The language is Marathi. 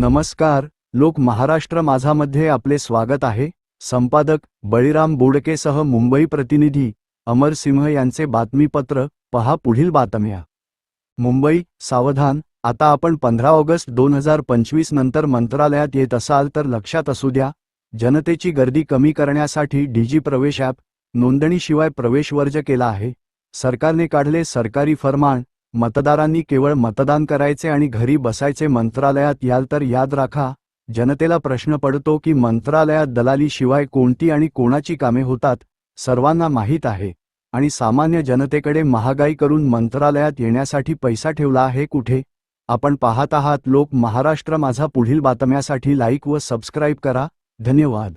नमस्कार लोक महाराष्ट्र माझामध्ये आपले स्वागत आहे. संपादक बळीराम बोडकेसह मुंबई प्रतिनिधी अमर सिंह यांचे बातमीपत्र पहा पुढील बातम्या. मुंबई सावधान आता आपण पंधरा ऑगस्ट दोन हजार पंचवीस नंतर मंत्रालयात येत असाल तर लक्षात असू द्या जनतेची गर्दी कमी करण्यासाठी डीजी प्रवेश ॲप नोंदणीशिवाय प्रवेश वर्ज केला आहे. सरकारने काढले सरकारी फरमान मतदारांनी केवळ मतदान करायचे आणि घरी बसायचे मंत्रालयात याल तर याद राखा जनतेला प्रश्न पडतो की मंत्रालयात दलालीशिवाय कोणती आणि कोणाची कामे होतात सर्वांना माहीत आहे. आणि सामान्य जनतेकडे महागाई करून मंत्रालयात येण्यासाठी पैसा ठेवला आहे कुठे? आपण पाहत आहात लोक महाराष्ट्र माझा पुढील बातम्यासाठी लाईक व सबस्क्राईब करा. धन्यवाद.